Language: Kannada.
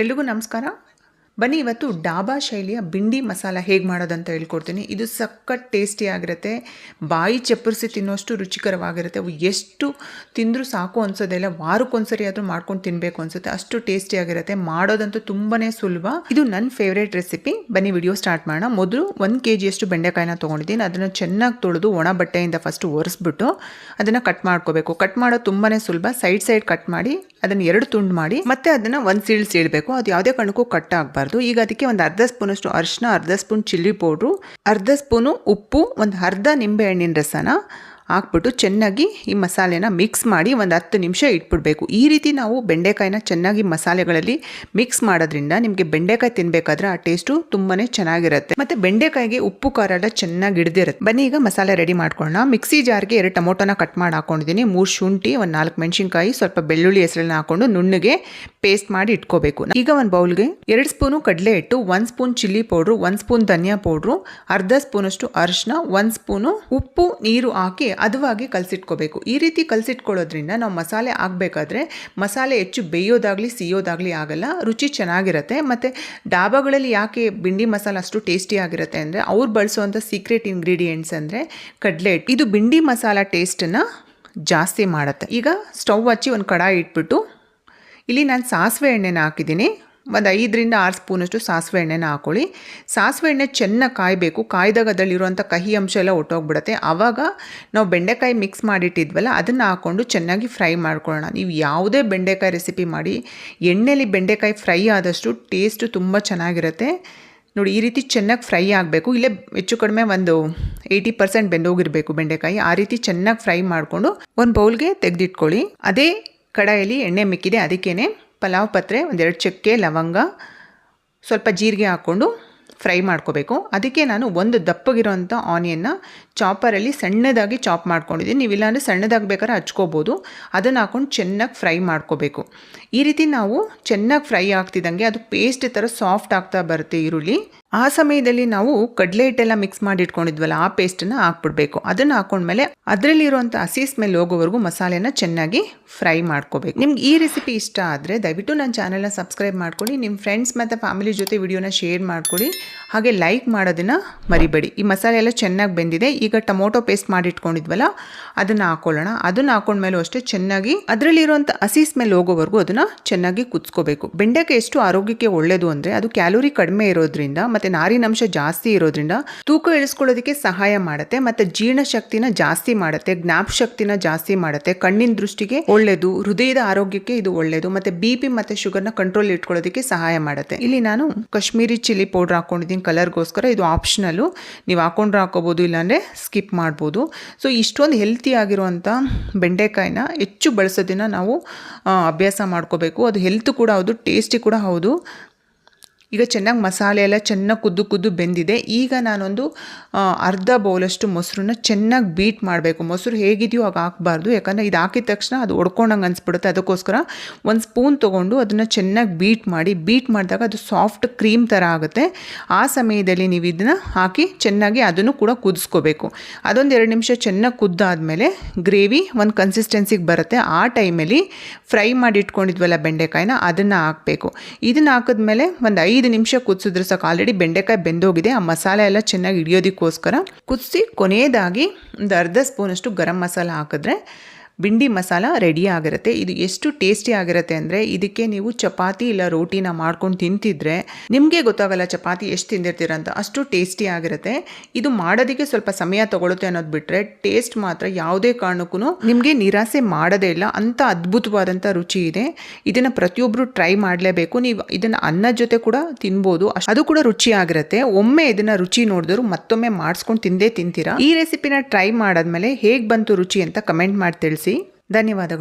ಎಲ್ರಿಗೂ ನಮಸ್ಕಾರ. ಬನ್ನಿ, ಇವತ್ತು ಡಾಬಾ ಶೈಲಿಯ ಬಿಂಡಿ ಮಸಾಲ ಹೇಗೆ ಮಾಡೋದಂತ ಹೇಳ್ಕೊಡ್ತೀನಿ. ಇದು ಸಖತ್ ಟೇಸ್ಟಿ ಆಗಿರುತ್ತೆ. ಬಾಯಿ ಚಪ್ಪರಿಸಿ ತಿನ್ನೋಷ್ಟು ರುಚಿಕರವಾಗಿರುತ್ತೆ. ಎಷ್ಟು ತಿಂದರೂ ಸಾಕು ಅನ್ಸೋದಿಲ್ಲ ವಾರಕ್ಕೊಂದ್ಸರಿ ಆದರೂ ಮಾಡ್ಕೊಂಡು ತಿನ್ನಬೇಕು ಅನ್ಸುತ್ತೆ. ಅಷ್ಟು ಟೇಸ್ಟಿ ಆಗಿರುತ್ತೆ. ಮಾಡೋದಂತೂ ತುಂಬಾ ಸುಲಭ. ಇದು ನನ್ನ ಫೇವ್ರೇಟ್ ರೆಸಿಪಿ. ಬನ್ನಿ, ವಿಡಿಯೋ ಸ್ಟಾರ್ಟ್ ಮಾಡೋಣ. ಮೊದಲು ಒಂದು ಕೆ ಜಿಯಷ್ಟು ಬೆಂಡೆಕಾಯಿನ ತೊಗೊಂಡಿದ್ದೀನಿ. ಅದನ್ನು ಚೆನ್ನಾಗಿ ತೊಳೆದು ಒಣ ಬಟ್ಟೆಯಿಂದ ಫಸ್ಟ್ ಒರೆಸ್ಬಿಟ್ಟು ಅದನ್ನು ಕಟ್ ಮಾಡ್ಕೋಬೇಕು. ಕಟ್ ಮಾಡೋದು ತುಂಬಾ ಸುಲಭ. ಸೈಡ್ ಸೈಡ್ ಕಟ್ ಮಾಡಿ ಅದನ್ನು ಎರಡು ತುಂಡು ಮಾಡಿ ಮತ್ತೆ ಅದನ್ನು ಒಂದು ಸೀಳ್ ಸೀಳಬೇಕು. ಅದು ಯಾವುದೇ ಕಾರಣಕ್ಕೂ ಕಟ್ ಆಗಬಾರ್ದು. ಈಗ ಅದಕ್ಕೆ ಒಂದು ಅರ್ಧ ಸ್ಪೂನಷ್ಟು ಅರಿಶಿನ, ಅರ್ಧ ಸ್ಪೂನ್ ಚಿಲ್ಲಿ ಪೌಡ್ರು, ಅರ್ಧ ಸ್ಪೂನು ಉಪ್ಪು, ಒಂದು ಅರ್ಧ ನಿಂಬೆ ಹಣ್ಣಿನ ರಸನ ಹಾಕ್ಬಿಟ್ಟು ಚೆನ್ನಾಗಿ ಈ ಮಸಾಲೆನ ಮಿಕ್ಸ್ ಮಾಡಿ ಒಂದು ಹತ್ತು ನಿಮಿಷ ಇಟ್ಬಿಡಬೇಕು. ಈ ರೀತಿ ನಾವು ಬೆಂಡೆಕಾಯಿನ ಚೆನ್ನಾಗಿ ಮಸಾಲೆಗಳಲ್ಲಿ ಮಿಕ್ಸ್ ಮಾಡೋದ್ರಿಂದ ನಿಮಗೆ ಬೆಂಡೆಕಾಯಿ ತಿನ್ನಬೇಕಾದ್ರೆ ಆ ಟೇಸ್ಟು ತುಂಬಾ ಚೆನ್ನಾಗಿರುತ್ತೆ. ಮತ್ತು ಬೆಂಡೆಕಾಯಿಗೆ ಉಪ್ಪು, ಖಾರ ಎಲ್ಲ ಚೆನ್ನಾಗಿ ಹಿಡ್ದಿರುತ್ತೆ. ಬನ್ನಿ ಈಗ ಮಸಾಲೆ ರೆಡಿ ಮಾಡ್ಕೊಳ್ಳೋಣ. ಮಿಕ್ಸಿ ಜಾರ್ಗೆ ಎರಡು ಟೊಮೊಟೊನ ಕಟ್ ಮಾಡಿ ಹಾಕೊಂಡಿದ್ದೀನಿ. ಮೂರು ಶುಂಠಿ, ಒಂದು ನಾಲ್ಕು ಮೆಣಸಿನ್ಕಾಯಿ, ಸ್ವಲ್ಪ ಬೆಳ್ಳುಳ್ಳಿ ಹೆಸರನ್ನ ಹಾಕೊಂಡು ನುಣ್ಣಗೆ ಪೇಸ್ಟ್ ಮಾಡಿ ಇಟ್ಕೋಬೇಕು. ಈಗ ಒಂದು ಬೌಲ್ಗೆ ಎರಡು ಸ್ಪೂನು ಕಡಲೆ ಹಿಟ್ಟು, ಒಂದು ಸ್ಪೂನ್ ಚಿಲ್ಲಿ ಪೌಡ್ರು ಒಂದು ಸ್ಪೂನ್ ಧನಿಯಾ ಪೌಡ್ರು ಅರ್ಧ ಸ್ಪೂನಷ್ಟು ಅರಿಶಿನ ಒಂದು ಸ್ಪೂನು ಉಪ್ಪು, ನೀರು ಹಾಕಿ ಹದವಾಗಿ ಕಲಸಿಟ್ಕೋಬೇಕು. ಈ ರೀತಿ ಕಲಸಿಟ್ಕೊಳ್ಳೋದ್ರಿಂದ ನಾವು ಮಸಾಲೆ ಆಗಬೇಕಾದ್ರೆ ಮಸಾಲೆ ಹೆಚ್ಚು ಬೇಯೋದಾಗಲಿ, ಸಿಯೋದಾಗಲಿ ಆಗಲ್ಲ, ರುಚಿ ಚೆನ್ನಾಗಿರುತ್ತೆ. ಮತ್ತು ಡಾಬಾಗಳಲ್ಲಿ ಯಾಕೆ ಬಿಂಡಿ ಮಸಾಲೆ ಅಷ್ಟು ಟೇಸ್ಟಿ ಆಗಿರುತ್ತೆ ಅಂದರೆ ಅವ್ರು ಬಳಸುವಂಥ ಸೀಕ್ರೆಟ್ ಇಂಗ್ರೀಡಿಯೆಂಟ್ಸ್ ಅಂದರೆ ಕಡಲೆ ಇದು ಬಿಂಡಿ ಮಸಾಲ ಟೇಸ್ಟನ್ನು ಜಾಸ್ತಿ ಮಾಡುತ್ತೆ. ಈಗ ಸ್ಟವ್ ಹಚ್ಚಿ ಒಂದು ಕಡಾಯಿ ಇಟ್ಬಿಟ್ಟು, ಇಲ್ಲಿ ನಾನು ಸಾಸಿವೆ ಎಣ್ಣೆನ ಹಾಕಿದ್ದೀನಿ. ಒಂದು ಐದರಿಂದ ಆರು ಸ್ಪೂನಷ್ಟು ಸಾಸಿವೆ ಎಣ್ಣೆನ ಹಾಕೊಳ್ಳಿ. ಸಾಸಿವೆ ಎಣ್ಣೆ ಚೆನ್ನಾಗಿ ಕಾಯಬೇಕು. ಕಾಯ್ದಾಗ ಅದರಲ್ಲಿರುವಂಥ ಕಹಿ ಅಂಶ ಎಲ್ಲ ಒಟ್ಟೋಗ್ಬಿಡುತ್ತೆ. ಆವಾಗ ನಾವು ಬೆಂಡೆಕಾಯಿ ಮಿಕ್ಸ್ ಮಾಡಿಟ್ಟಿದ್ವಲ್ಲ, ಅದನ್ನು ಹಾಕ್ಕೊಂಡು ಚೆನ್ನಾಗಿ ಫ್ರೈ ಮಾಡ್ಕೊಳ್ಳೋಣ. ನೀವು ಯಾವುದೇ ಬೆಂಡೆಕಾಯಿ ರೆಸಿಪಿ ಮಾಡಿ, ಎಣ್ಣೆಲಿ ಬೆಂಡೆಕಾಯಿ ಫ್ರೈ ಆದಷ್ಟು ಟೇಸ್ಟು ತುಂಬ ಚೆನ್ನಾಗಿರುತ್ತೆ. ನೋಡಿ, ಈ ರೀತಿ ಚೆನ್ನಾಗಿ ಫ್ರೈ ಆಗಬೇಕು. ಇಲ್ಲೇ ಹೆಚ್ಚು ಕಡಿಮೆ ಒಂದು ಏಯ್ಟಿ ಪರ್ಸೆಂಟ್ ಬೆಂದೋಗಿರಬೇಕು ಬೆಂಡೆಕಾಯಿ. ಆ ರೀತಿ ಚೆನ್ನಾಗಿ ಫ್ರೈ ಮಾಡಿಕೊಂಡು ಒಂದು ಬೌಲ್ಗೆ ತೆಗೆದಿಟ್ಕೊಳ್ಳಿ. ಅದೇ ಕಡಾಯಲ್ಲಿ ಎಣ್ಣೆ ಮಿಕ್ಕಿದೆ ಅದಕ್ಕೇ ಪಲಾವ್ ಪತ್ರೆ ಒಂದೆರಡು ಚಕ್ಕೆ ಲವಂಗ ಸ್ವಲ್ಪ ಜೀರಿಗೆ ಹಾಕ್ಕೊಂಡು ಫ್ರೈ ಮಾಡ್ಕೋಬೇಕು. ಅದಕ್ಕೆ ನಾನು ಒಂದು ದಪ್ಪಗಿರೋಂಥ ಆನಿಯನ್ನ ಚಾಪರಲ್ಲಿ ಸಣ್ಣದಾಗಿ ಚಾಪ್ ಮಾಡ್ಕೊಂಡಿದ್ದೀನಿ. ನೀವು ಇಲ್ಲಾಂದರೆ ಸಣ್ಣದಾಗಿ ಬೇಕಾದ್ರೆ ಹಚ್ಕೋಬೋದು. ಅದನ್ನು ಹಾಕ್ಕೊಂಡು ಚೆನ್ನಾಗಿ ಫ್ರೈ ಮಾಡ್ಕೋಬೇಕು. ಈ ರೀತಿ ನಾವು ಚೆನ್ನಾಗಿ ಫ್ರೈ ಆಗ್ತಿದ್ದಂಗೆ ಅದು ಪೇಸ್ಟ್ ಥರ ಸಾಫ್ಟ್ ಆಗ್ತಾ ಬರುತ್ತೆ ಈರುಳ್ಳಿ. ಆ ಸಮಯದಲ್ಲಿ ನಾವು ಕಡಲೆ ಹಿಟ್ಟೆಲ್ಲ ಮಿಕ್ಸ್ ಮಾಡಿ ಇಟ್ಕೊಂಡಿದ್ವಲ್ಲ ಆ ಪೇಸ್ಟನ್ನು ಹಾಕ್ಬಿಡ್ಬೇಕು. ಅದನ್ನು ಹಾಕೊಂಡ್ಮೇಲೆ ಅದರಲ್ಲಿರುವಂಥ ಹಸಿ ಸ್ಮೆಲ್ ಹೋಗೋವರೆಗೂ ಮಸಾಲೆನ ಚೆನ್ನಾಗಿ ಫ್ರೈ ಮಾಡ್ಕೋಬೇಕು. ನಿಮ್ಗೆ ಈ ರೆಸಿಪಿ ಇಷ್ಟ ಆದರೆ ದಯವಿಟ್ಟು ನನ್ನ ಚಾನಲ್ನ ಸಬ್ಸ್ಕ್ರೈಬ್ ಮಾಡ್ಕೊಳ್ಳಿ. ನಿಮ್ಮ ಫ್ರೆಂಡ್ಸ್ ಮತ್ತು ಫ್ಯಾಮಿಲಿ ಜೊತೆ ವಿಡಿಯೋನ ಶೇರ್ ಮಾಡ್ಕೊಳ್ಳಿ. ಹಾಗೆ ಲೈಕ್ ಮಾಡೋದನ್ನು ಮರಿಬೇಡಿ. ಈ ಮಸಾಲೆ ಎಲ್ಲ ಚೆನ್ನಾಗಿ ಬೆಂದಿದೆ. ಈಗ ಟೊಮೊಟೊ ಪೇಸ್ಟ್ ಮಾಡಿ ಇಟ್ಕೊಂಡಿದ್ವಲ್ಲ ಅದನ್ನು ಹಾಕೊಳ್ಳೋಣ. ಅದನ್ನು ಹಾಕೊಂಡ್ಮೇಲೂ ಅಷ್ಟೇ ಚೆನ್ನಾಗಿ ಅದರಲ್ಲಿರುವಂಥ ಹಸಿ ಸ್ಮೆಲ್ ಹೋಗೋವರೆಗೂ ಅದನ್ನು ಚೆನ್ನಾಗಿ ಕುದಿಸ್ಕೋಬೇಕು. ಬೆಂಡೆಕಾಯಿ ಎಷ್ಟು ಆರೋಗ್ಯಕ್ಕೆ ಒಳ್ಳೆಯದು ಅಂದರೆ ಅದು ಕ್ಯಾಲೋರಿ ಕಡಿಮೆ ಇರೋದ್ರಿಂದ ಮತ್ತು ನಾರಿನಂಶ ಜಾಸ್ತಿ ಇರೋದ್ರಿಂದ ತೂಕ ಇಳಿಸ್ಕೊಳ್ಳೋದಕ್ಕೆ ಸಹಾಯ ಮಾಡುತ್ತೆ. ಮತ್ತು ಜೀರ್ಣಶಕ್ತಿನ ಜಾಸ್ತಿ ಮಾಡುತ್ತೆ ಜ್ಞಾಪಶಕ್ತಿನ ಜಾಸ್ತಿ ಮಾಡುತ್ತೆ. ಕಣ್ಣಿನ ದೃಷ್ಟಿಗೆ ಒಳ್ಳೆಯದು ಹೃದಯದ ಆರೋಗ್ಯಕ್ಕೆ ಇದು ಒಳ್ಳೆಯದು ಮತ್ತು ಬಿ ಪಿ ಮತ್ತು ಶುಗರ್ನ ಕಂಟ್ರೋಲ್ ಇಟ್ಕೊಳ್ಳೋದಕ್ಕೆ ಸಹಾಯ ಮಾಡುತ್ತೆ. ಇಲ್ಲಿ ನಾನು ಕಾಶ್ಮೀರಿ ಚಿಲ್ಲಿ ಪೌಡ್ರ್ ಹಾಕೊಂಡಿದ್ದೀನಿ ಕಲರ್ಗೋಸ್ಕರ, ಇದು ಆಪ್ಷನಲ್ಲು ನೀವು ಹಾಕೊಂಡ್ರೆ ಹಾಕೋಬೋದು, ಇಲ್ಲಾಂದರೆ ಸ್ಕಿಪ್ ಮಾಡ್ಬೋದು. ಸೊ ಇಷ್ಟೊಂದು ಹೆಲ್ತಿ ಆಗಿರುವಂಥ ಬೆಂಡೆಕಾಯಿನ ಹೆಚ್ಚು ಬಳಸೋದನ್ನು ನಾವು ಅಭ್ಯಾಸ ಮಾಡ್ಕೋಬೇಕು. ಅದು ಹೆಲ್ತ್ ಕೂಡ ಹೌದು ಟೇಸ್ಟಿ ಕೂಡ ಹೌದು. ಈಗ ಚೆನ್ನಾಗಿ ಮಸಾಲೆ ಎಲ್ಲ ಚೆನ್ನಾಗಿ ಕುದ್ದು ಕುದ್ದು ಬೆಂದಿದೆ. ಈಗ ನಾನೊಂದು ಅರ್ಧ ಬೌಲಷ್ಟು ಮೊಸರನ್ನ ಚೆನ್ನಾಗಿ ಬೀಟ್ ಮಾಡಬೇಕು. ಮೊಸರು ಹೇಗಿದೆಯೋ ಆಗ ಹಾಕಬಾರ್ದು. ಯಾಕಂದರೆ ಇದು ಹಾಕಿದ ತಕ್ಷಣ ಅದು ಒಡ್ಕೊಂಡಂಗೆ ಅನಿಸ್ಬಿಡುತ್ತೆ. ಅದಕ್ಕೋಸ್ಕರ ಒಂದು ಸ್ಪೂನ್ ತೊಗೊಂಡು ಅದನ್ನು ಚೆನ್ನಾಗಿ ಬೀಟ್ ಮಾಡಿ, ಬೀಟ್ ಮಾಡಿದಾಗ ಅದು ಸಾಫ್ಟ್ ಕ್ರೀಮ್ ಥರ ಆಗುತ್ತೆ. ಆ ಸಮಯದಲ್ಲಿ ನೀವು ಇದನ್ನು ಹಾಕಿ ಚೆನ್ನಾಗಿ ಅದನ್ನು ಕೂಡ ಕುದಿಸ್ಕೋಬೇಕು. ಅದೊಂದು ಎರಡು ನಿಮಿಷ ಚೆನ್ನಾಗಿ ಕುದ್ದಾದಮೇಲೆ ಗ್ರೇವಿ ಒಂದು ಕನ್ಸಿಸ್ಟೆನ್ಸಿಗೆ ಬರುತ್ತೆ. ಆ ಟೈಮಲ್ಲಿ ಫ್ರೈ ಮಾಡಿ ಇಟ್ಕೊಂಡಿದ್ವಲ್ಲ ಬೆಂಡೆಕಾಯಿನ, ಅದನ್ನು ಹಾಕಬೇಕು. ಇದನ್ನು ಹಾಕಿದ್ಮೇಲೆ ಒಂದು ಐದು ನಿಮಿಷ ಕುದಿಸಿದ್ರೆ ಸಾಕು. ಆಲ್ರೆಡಿ ಬೆಂಡೆಕಾಯಿ ಬೆಂದೋಗಿದೆ. ಆ ಮಸಾಲೆ ಎಲ್ಲ ಚೆನ್ನಾಗಿ ಹಿಡಿಯೋದಕ್ಕೋಸ್ಕರ ಕುದಿಸಿ ಕೊನೆಯದಾಗಿ ಒಂದು ಅರ್ಧ ಸ್ಪೂನಷ್ಟು ಗರಂ ಮಸಾಲ ಹಾಕಿದ್ರೆ ಬಿಂಡಿ ಮಸಾಲ ರೆಡಿ ಆಗಿರುತ್ತೆ. ಇದು ಎಷ್ಟು ಟೇಸ್ಟಿ ಆಗಿರುತ್ತೆ ಅಂದರೆ ಇದಕ್ಕೆ ನೀವು ಚಪಾತಿ ಇಲ್ಲ ರೋಟಿನ ಮಾಡ್ಕೊಂಡು ತಿಂತಿದ್ರೆ ನಿಮಗೆ ಗೊತ್ತಾಗಲ್ಲ ಚಪಾತಿ ಎಷ್ಟು ತಿಂದಿರ್ತೀರ ಅಂತ. ಅಷ್ಟು ಟೇಸ್ಟಿ ಆಗಿರುತ್ತೆ. ಇದು ಮಾಡೋದಕ್ಕೆ ಸ್ವಲ್ಪ ಸಮಯ ತಗೊಳುತ್ತೆ ಅನ್ನೋದು ಬಿಟ್ಟರೆ ಟೇಸ್ಟ್ ಮಾತ್ರ ಯಾವುದೇ ಕಾರಣಕ್ಕೂ ನಿಮಗೆ ನಿರಾಸೆ ಮಾಡೋದೇ ಇಲ್ಲ. ಅಂತ ಅದ್ಭುತವಾದಂಥ ರುಚಿ ಇದೆ. ಇದನ್ನು ಪ್ರತಿಯೊಬ್ಬರು ಟ್ರೈ ಮಾಡಲೇಬೇಕು. ನೀವು ಇದನ್ನು ಅನ್ನ ಜೊತೆ ಕೂಡ ತಿನ್ಬೋದು. ಅದು ಕೂಡ ರುಚಿಯಾಗಿರುತ್ತೆ ಒಮ್ಮೆ ಇದನ್ನು ರುಚಿ ನೋಡಿದ್ರು ಮತ್ತೊಮ್ಮೆ ಮಾಡಿಸ್ಕೊಂಡು ತಿಂದೇ ತಿಂತೀರಾ. ಈ ರೆಸಿಪಿನ ಟ್ರೈ ಮಾಡಾದ್ಮೇಲೆ ಹೇಗೆ ಬಂತು ರುಚಿ ಅಂತ ಕಮೆಂಟ್ ಮಾಡಿ ಧನ್ಯವಾದಗಳು.